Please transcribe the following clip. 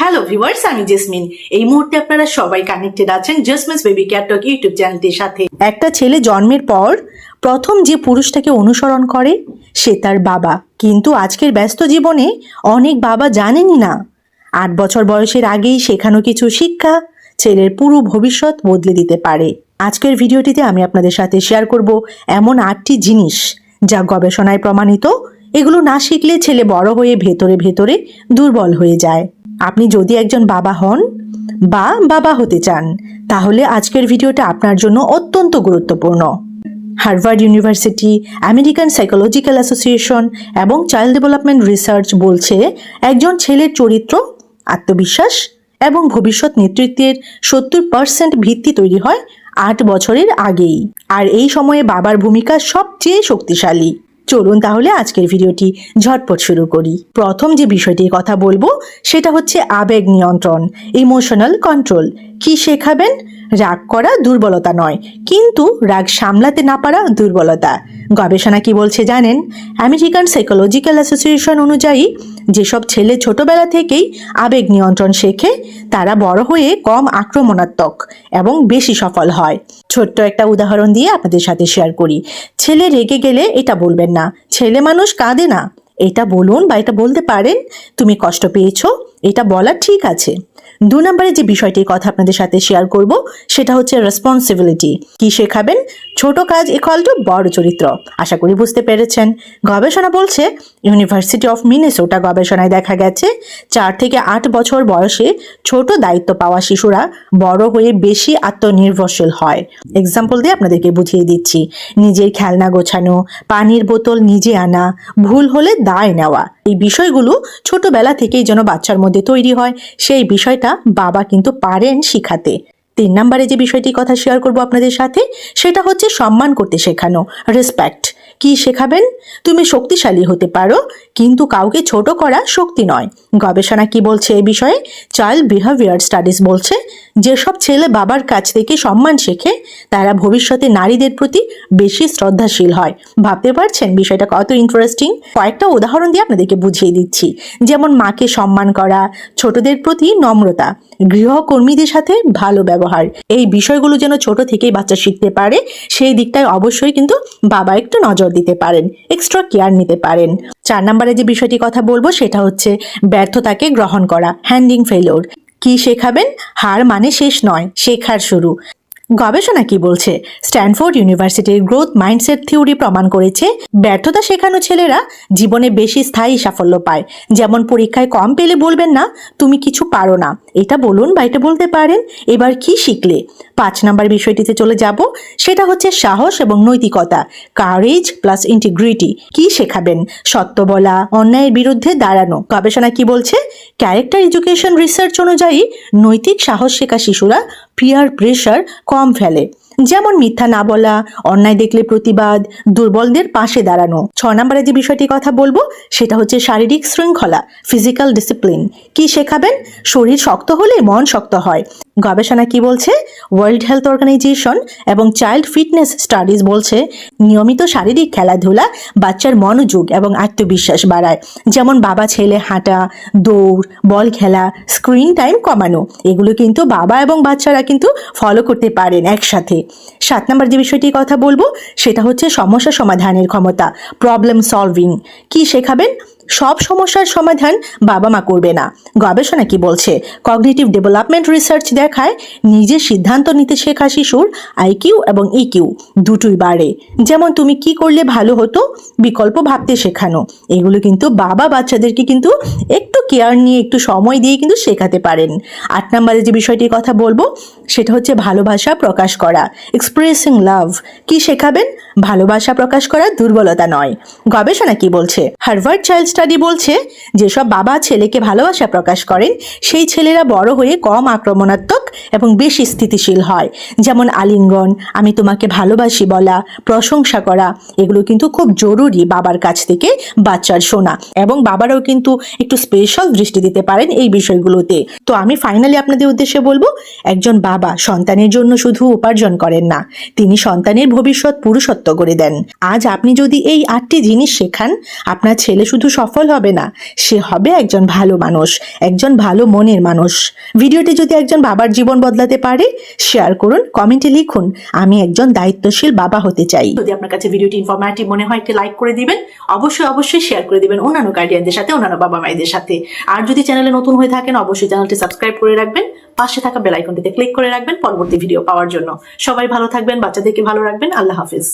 Hello viewers আমি jasmine এই মুহূর্তে আপনারা সবাই কানেক্টেড আছেন Jasmine's baby care talk YouTube চ্যানেলটির সাথে। একটা ছেলে জন্মের পর প্রথম যে পুরুষটাকে অনুসরণ করে, সে তার বাবা। কিন্তু আজকের ব্যস্ত জীবনে অনেক বাবা জানেনই না। আট বছর বয়সের আগেই শেখানো কিছু শিক্ষা ছেলের পুরো ভবিষ্যৎ বদলে দিতে পারে। আজকের ভিডিওটিতে আমি আপনাদের সাথে শেয়ার করব এমন আটটি জিনিস যা গবেষণায় প্রমাণিত। এগুলো না শিখলে ছেলে বড় হয়ে ভেতরে ভেতরে দুর্বল হয়ে যায়। আপনি যদি একজন বাবা হন বা বাবা হতে চান, তাহলে আজকের ভিডিওটা আপনার জন্য অত্যন্ত গুরুত্বপূর্ণ। Harvard university, American psychological association এবং চাইল্ড ডেভেলপমেন্ট রিসার্চ বলছে, একজন ছেলের চরিত্র, আত্মবিশ্বাস এবং ভবিষ্যৎ নেতৃত্বের সত্তর পার্সেন্ট ভিত্তি তৈরি হয় আট বছরের আগেই। আর এই সময়ে বাবার ভূমিকা সবচেয়ে শক্তিশালী। চলুন তাহলে আজকের ভিডিওটি ঝটপট শুরু করি। প্রথম যে বিষয়টির কথা বলব, সেটা হচ্ছে আবেগ নিয়ন্ত্রণ ইমোশনাল কন্ট্রোল কি শেখাবেন? রাগ করা দুর্বলতা নয়, কিন্তু রাগ সামলাতে না পারা দুর্বলতা। গবেষণা কি বলছে জানেন? আমেরিকান সাইকোলজিক্যাল অ্যাসোসিয়েশন অনুযায়ী যেসব ছেলে ছোটবেলা থেকেই আবেগ নিয়ন্ত্রণ শেখে, তারা বড় হয়ে কম আক্রমণাত্মক এবং বেশি সফল হয়। ছোট্ট একটা উদাহরণ দিয়ে আপনাদের সাথে শেয়ার করি। ছেলে রেগে গেলে এটা বলবেন না, ছেলে মানুষ কাঁদে না। এটা বলুন বা এটা বলতে পারেন, তুমি কষ্ট পেয়েছ, এটা বলা ঠিক আছে। দু নম্বরে যে বিষয়টির কথা আপনাদের সাথে শেয়ার করব, সেটা হচ্ছে রেসপন্সিবিলিটি কি শেখাবেন? ছোট কাজ ইকুয়াল টু বড় চরিত্র। আশা করি বুঝতে পেরেছেন। গবেষণা বলছে ইউনিভার্সিটি অফ মিনেসোটা গবেষণায় দেখা গেছে, চার থেকে আট বছর বয়সে ছোট দায়িত্ব পাওয়া শিশুরা বড় হয়ে বেশি আত্মনির্ভরশীল হয়। এক্সাম্পল দিয়ে আপনাদেরকে বুঝিয়ে দিচ্ছি। নিজের খেলনা গোছানো, পানির বোতল নিজে আনা, ভুল হলে দায় নেওয়া। এই বিষয়গুলো ছোটবেলা থেকেই যেন বাচ্চার মধ্যে তৈরি হয়, সেই বিষয়টা বাবা কিন্তু পারেন শিখাতে। তিন নম্বরে যে বিষয়টি কথা শেয়ার করব আপনাদের সাথে, সেটা হচ্ছে সম্মান করতে শেখানো রেসপেক্ট কি শেখাবেন? তুমি শক্তিশালী হতে পারো, কিন্তু কাউকে ছোট করা শক্তি নয়। গবেষণা কি বলছে এ বিষয়ে? চাইল্ড বিহেভিয়ার স্টাডিজ বলছে যেসব ছেলে বাবার কাছ থেকে সম্মান শেখে, তারা ভবিষ্যতে নারীদের প্রতি বেশি শ্রদ্ধাশীল হয়। ভাবতে পারছেন? বিষয়টা কত ইন্টারেস্টিং কয়েকটা উদাহরণ দিয়ে আপনাদেরকে বুঝিয়ে দিচ্ছি। যেমন মাকে সম্মান করা, ছোটদের প্রতি নম্রতা, গৃহকর্মীদের সাথে ভালো ব্যবহার। এই বিষয়গুলো যেন ছোট থেকেই বাচ্চা শিখতে পারে, সেই দিকটায় অবশ্যই কিন্তু বাবা একটু নজর দিতে পারেন এক্সট্রা কেয়ার নিতে পারেন। চার নম্বরে যে বিষয়টি কথা বলব, সেটা হচ্ছে ব্যর্থতাকে গ্রহণ করা হ্যান্ডিং ফেলোর কি শেখাবেন? হার মানে শেষ নয়, শেখার শুরু। গবেষণা কি বলছে? স্ট্যানফোর্ড ইউনিভার্সিটির গ্রোথ মাইন্ডসেট থিওরি প্রমাণ করেছে, ব্যর্থতা শেখানো ছেলেরা জীবনে বেশি স্থায়ী সাফল্য পায়। যেমন পরীক্ষায় কম পেলে বলবেন না, তুমি কিছু পারো না। এটা বলুন বা এটা বলতে পারেন। এবার কি শিখলে? পাঁচ নাম্বার বিষয়টিতে চলে যাব। সেটা হচ্ছে সাহস এবং নৈতিকতা কারেজ প্লাস ইন্টিগ্রিটি কি শেখাবেন? সত্য বলা, অন্যায়ের বিরুদ্ধে দাঁড়ানো। গবেষণা কি বলছে? ক্যারেক্টার এডুকেশন রিসার্চ অনুযায়ী নৈতিক সাহস শেখা শিশুরা পিয়ার প্রেশার কম ফেলে। যেমন মিথ্যা না বলা, অন্যায় দেখলে প্রতিবাদ, দুর্বলদের পাশে দাঁড়ানো। ছ নম্বরে যে বিষয়টি কথা বলব, সেটা হচ্ছে শারীরিক শৃঙ্খলা ফিজিক্যাল ডিসিপ্লিন কি শেখাবেন? শরীর শক্ত হলে মন শক্ত হয়। গবেষণা কি বলছে? ওয়ার্ল্ড হেলথ অর্গানাইজেশন এবং চাইল্ড ফিটনেস স্টাডিজ বলছে, নিয়মিত শারীরিক খেলাধুলা বাচ্চার মনোযোগ এবং আত্মবিশ্বাস বাড়ায়। যেমন বাবা, ছেলে হাঁটা, দৌড়, বল খেলা স্ক্রিন টাইম কমানো। এগুলো কিন্তু বাবা এবং বাচ্চারা কিন্তু ফলো করতে পারেন একসাথে। সাত নম্বর যে বিষয়টি কথা বলব, সেটা হচ্ছে সমস্যা সমাধানের ক্ষমতা প্রবলেম সলভিং কি শেখাবেন? সব সমস্যার সমাধান বাবা মা করবে না। গবেষণা কি বলছে? কগনিটিভ ডেভেলপমেন্ট রিসার্চ দেখায় নিজের সিদ্ধান্ত নিতে শেখা শিশুর আইকিউ এবং ইকিউ দুটোই বাড়ে। যেমন তুমি কি করলে ভালো হতো? বিকল্প ভাবতে শেখানো। এগুলো কিন্তু বাবা বাচ্চাদেরকে কিন্তু একটু কেয়ার নিয়ে, একটু সময় দিয়ে কিন্তু শেখাতে পারেন। আট নম্বরে যে বিষয়টির কথা বলব, সেটা হচ্ছে ভালোবাসা প্রকাশ করা। এক্সপ্রেসিং লাভ কি শেখাবেন? ভালোবাসা প্রকাশ করা দুর্বলতা নয়। গবেষণা কি বলছে? হার্ভার্ড চাইল্ড স্টাডি বলছে যেসব বাবা ছেলেকে ভালোবাসা প্রকাশ করেন, সেই ছেলেরা বড় হয়ে কম আক্রমণাত্মক এবং বেশি স্থিতিশীল হয়। যেমন আলিঙ্গন, আমি তোমাকে ভালোবাসি বলা, প্রশংসা করা, এগুলো কিন্তু খুব জরুরি বাবার কাছ থেকে বাচ্চার শোনা এবং বাবারাও কিন্তু একটু স্পেশাল দৃষ্টি দিতে পারেন এই বিষয়গুলোতে। তো আমি ফাইনালি আপনাদের উদ্দেশ্যে বলব, একজন বাবা সন্তানের জন্য শুধু উপার্জন করেন না, তিনি সন্তানের ভবিষ্যৎ পুরুষত্ব করে দেন। আজ আপনি যদি এই আটটি জিনিস শেখান, আপনার ছেলে শুধু সফল হবে না, সে হবে একজন ভালো মানুষ, একজন ভালো মনের মানুষ। ভিডিওটি যদি একজন বাবার জীবন বদলাতে পারে শেয়ার করুন কমেন্টে লিখুন, আমি একজন দায়িত্বশীল বাবা হতে চাই। যদি আপনার কাছে ভিডিওটি ইনফরমেটিভ মনে হয়, একটি লাইক করে দিবেন, অবশ্যই অবশ্যই শেয়ার করে দিবেন অন্যান্য গার্ডিয়ানদের সাথে, অন্যান্য বাবা মায়েদের সাথে। আর যদি চ্যানেলে নতুন হয়ে থাকেন, অবশ্যই চ্যানেলটি সাবস্ক্রাইব করে রাখবেন, পাশে থাকা বেল আইকনটিতে ক্লিক করে রাখবেন পরবর্তী ভিডিও পাওয়ার জন্য। সবাই ভালো থাকবেন, বাচ্চাদেরকে ভালো রাখবেন, আল্লাহ হাফিজ।